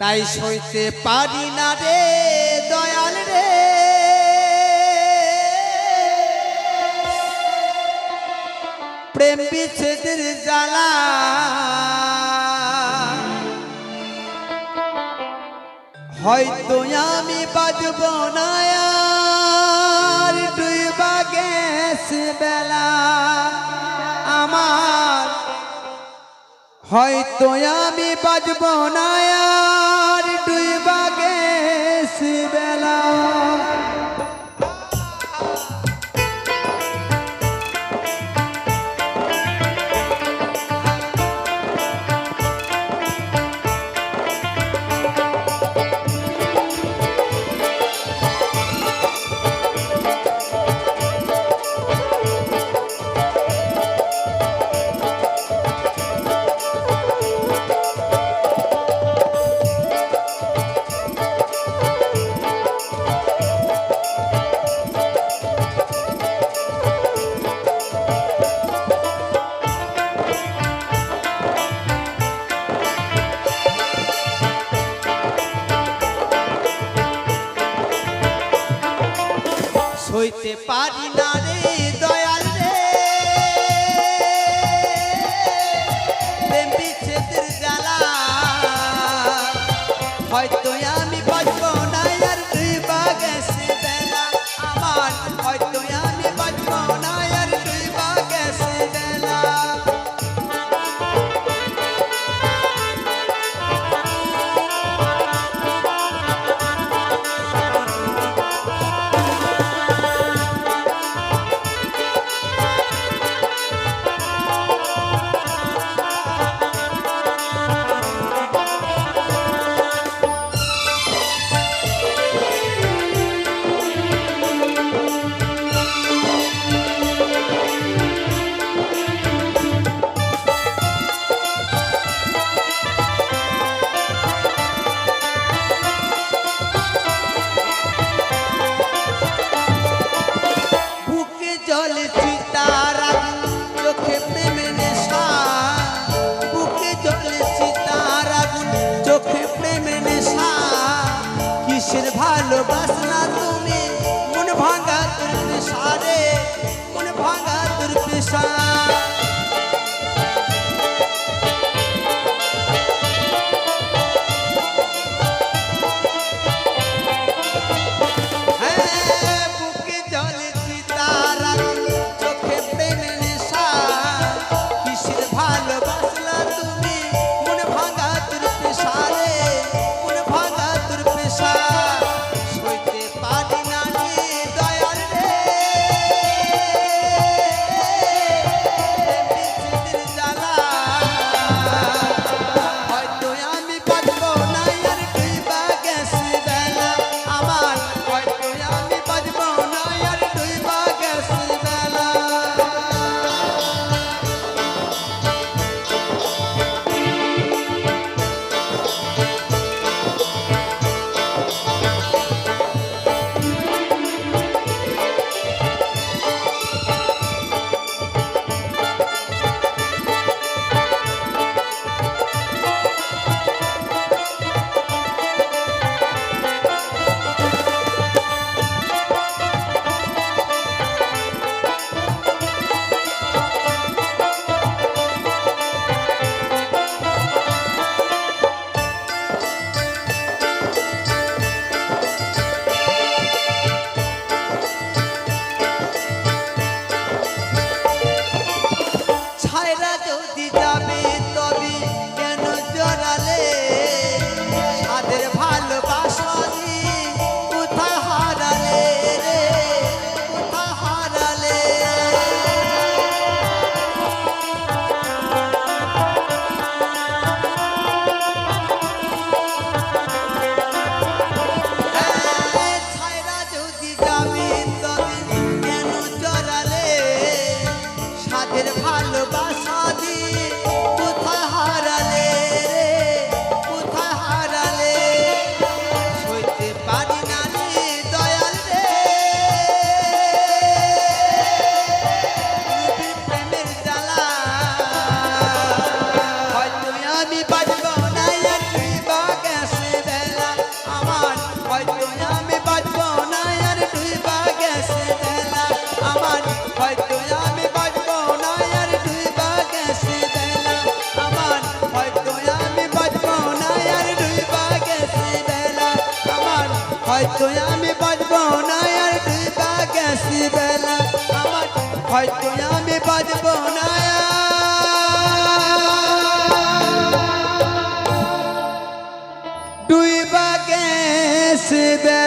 তাই সইতে পারি না রে, দয়াল রে। প্রেম বিচ্ছেদের জ্বালা। হয়তো আমি বাজব না, আর ডুইবা গেছে বেলা। হয়তো আমি বাজব না আর ডুইবা গেছে বেলা সইতে পারি না। ভালোবাসনা তুমি। মন ভাঙা তোর পেশা রে মন ভাঙা তোর পেশা আমি বাজবো না আর দিবা গেছি বেলা। আমার হয়তো আমি বাজবো না ডুবা গেছি বেলা।